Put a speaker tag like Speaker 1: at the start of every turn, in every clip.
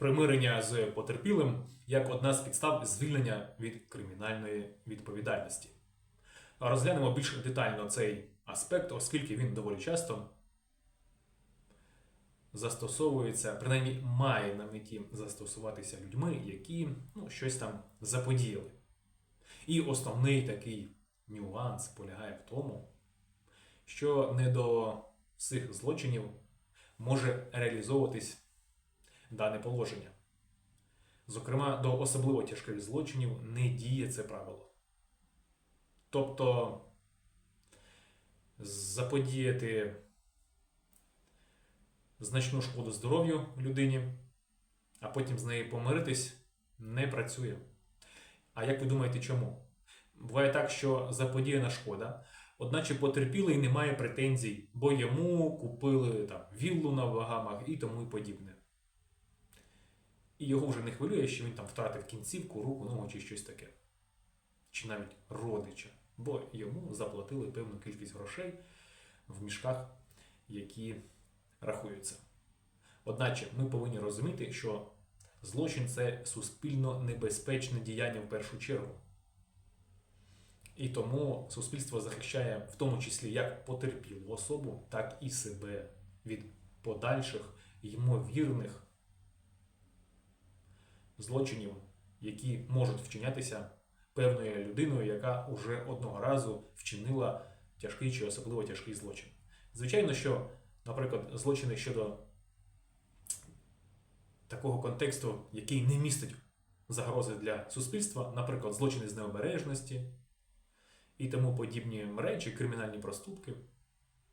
Speaker 1: примирення з потерпілим як одна з підстав звільнення від кримінальної відповідальності. Розглянемо більш детально цей аспект, оскільки він доволі часто застосовується, принаймні має на меті застосуватися людьми, які ну, щось там заподіяли. І основний такий нюанс полягає в тому, що не до всіх злочинів може реалізовуватись дане положення. Зокрема, до особливо тяжких злочинів не діє це правило. Тобто заподіяти значну шкоду здоров'ю людині, а потім з нею помиритись не працює. А як ви думаєте, чому? Буває так, що заподіяна шкода, одначе потерпілий не має претензій, бо йому купили там віллу на Багамах і тому і подібне. І його вже не хвилює, що він там втратив кінцівку, руку, ногу чи щось таке. Чи навіть родича, бо йому заплатили певну кількість грошей в мішках, які рахуються. Одначе ми повинні розуміти, що злочин це суспільно небезпечне діяння в першу чергу. І тому суспільство захищає в тому числі як потерпілу особу, так і себе від подальших ймовірних злочинів, які можуть вчинятися певною людиною, яка уже одного разу вчинила тяжкий чи особливо тяжкий злочин. Звичайно, що, наприклад, злочини щодо такого контексту, який не містить загрози для суспільства, наприклад, злочини з необережності і тому подібні речі, кримінальні проступки.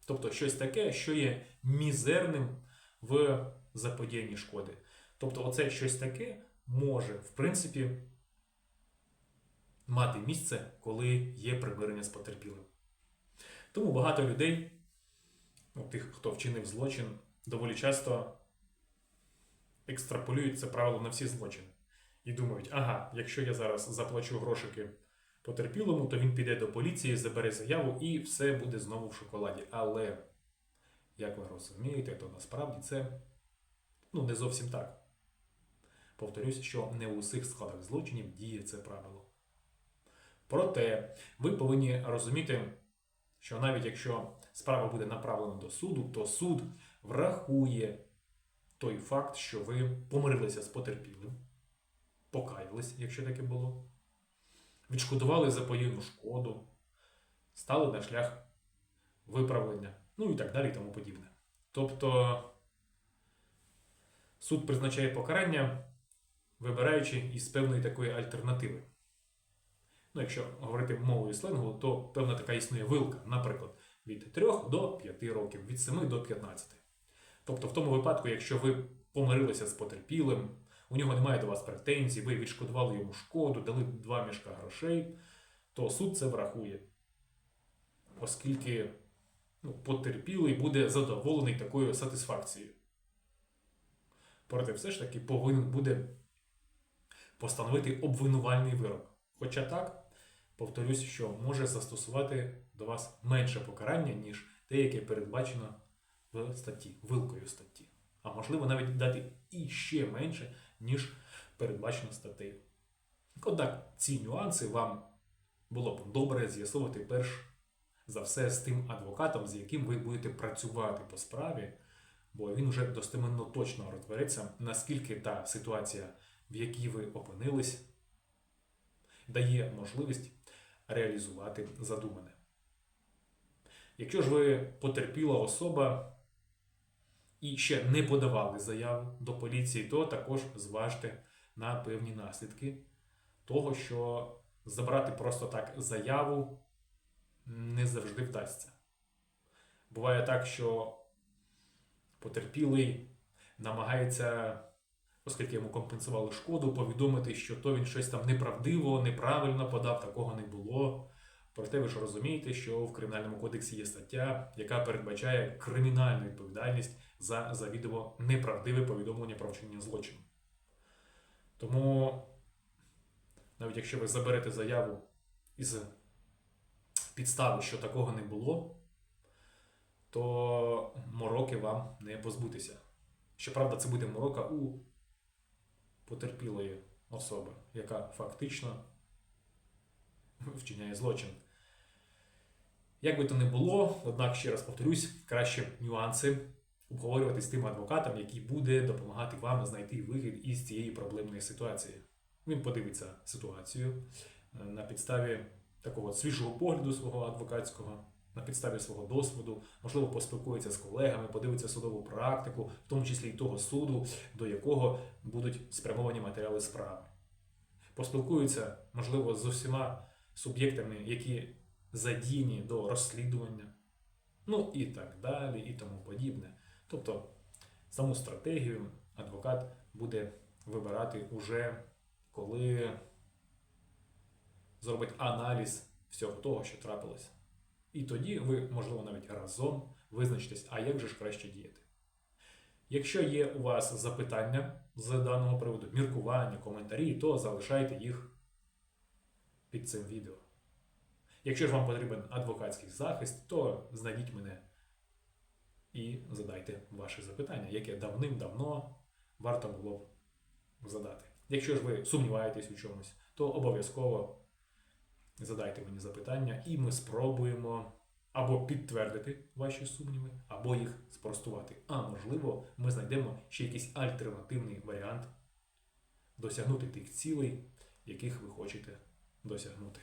Speaker 1: Тобто щось таке, що є мізерним в заподіянні шкоди. Тобто, оце щось таке може, в принципі, мати місце, коли є примирення з потерпілим. Тому багато людей, ну, тих, хто вчинив злочин, доволі часто екстраполюють це правило на всі злочини. І думають, ага, якщо я зараз заплачу грошики потерпілому, то він піде до поліції, забере заяву і все буде знову в шоколаді. Але, як ви розумієте, то насправді це ну, не зовсім так. Повторюсь, що не у всіх складах злочинів діє це правило. Проте ви повинні розуміти, що навіть якщо справа буде направлена до суду, то суд врахує той факт, що ви помирилися з потерпілим, покаялись, якщо таке було, відшкодували запоєнну шкоду, стали на шлях виправлення, ну і так далі і тому подібне. Тобто суд призначає покарання, вибираючи із певної такої альтернативи. Ну, якщо говорити мовою сленгу, то певна така існує вилка, наприклад, від 3 до 5 років, від 7 до 15. Тобто, в тому випадку, якщо ви помирилися з потерпілим, у нього немає до вас претензій, ви відшкодували йому шкоду, дали два мішка грошей, то суд це врахує. Оскільки ну, потерпілий буде задоволений такою сатисфакцією. Проте все ж таки повинен буде постановити обвинувальний вирок. Хоча так, повторюсь, що може застосувати до вас менше покарання, ніж те, яке передбачено в статті, вилкою статті. А можливо навіть дати і ще менше, ніж передбачено статтею. Однак ці нюанси вам було б добре з'ясувати перш за все з тим адвокатом, з яким ви будете працювати по справі, бо він вже достеменно точно розбереться, наскільки та ситуація, в якій ви опинились, дає можливість реалізувати задумане. Якщо ж ви потерпіла особа і ще не подавали заяву до поліції, то також зважте на певні наслідки того, що забрати просто так заяву не завжди вдасться. Буває так, що потерпілий намагається, оскільки йому компенсували шкоду, повідомити, що то він щось там неправдиво, неправильно подав, такого не було. Проте ви ж розумієте, що в Кримінальному кодексі є стаття, яка передбачає кримінальну відповідальність за завідомо неправдиве повідомлення про вчинення злочину. Тому, навіть якщо ви заберете заяву із підстави, що такого не було, то мороки вам не позбутися. Щоправда, це буде морока у потерпілої особи, яка фактично вчиняє злочин. Як би то не було, однак ще раз повторюсь, краще нюанси обговорювати з тим адвокатом, який буде допомагати вам знайти вихід із цієї проблемної ситуації. Він подивиться ситуацію е, на підставі такого свіжого погляду свого адвокатського, на підставі свого досвіду, можливо, поспілкується з колегами, подивиться судову практику, в тому числі й того суду, до якого будуть спрямовані матеріали справи. Поспілкуються, можливо, з усіма суб'єктами, які задіяні до розслідування, ну і так далі, і тому подібне. Тобто саму стратегію адвокат буде вибирати уже коли зробить аналіз всього того, що трапилося. І тоді ви, можливо, навіть разом визначитесь, а як же ж краще діяти. Якщо є у вас запитання з даного приводу, міркування, коментарі, то залишайте їх під цим відео. Якщо ж вам потрібен адвокатський захист, то знайдіть мене і задайте ваше запитання, яке давним-давно варто було б задати. Якщо ж ви сумніваєтесь у чомусь, то обов'язково задайте мені запитання, і ми спробуємо або підтвердити ваші сумніви, або їх спростувати. А можливо, ми знайдемо ще якийсь альтернативний варіант досягнути тих цілей, яких ви хочете досягнути.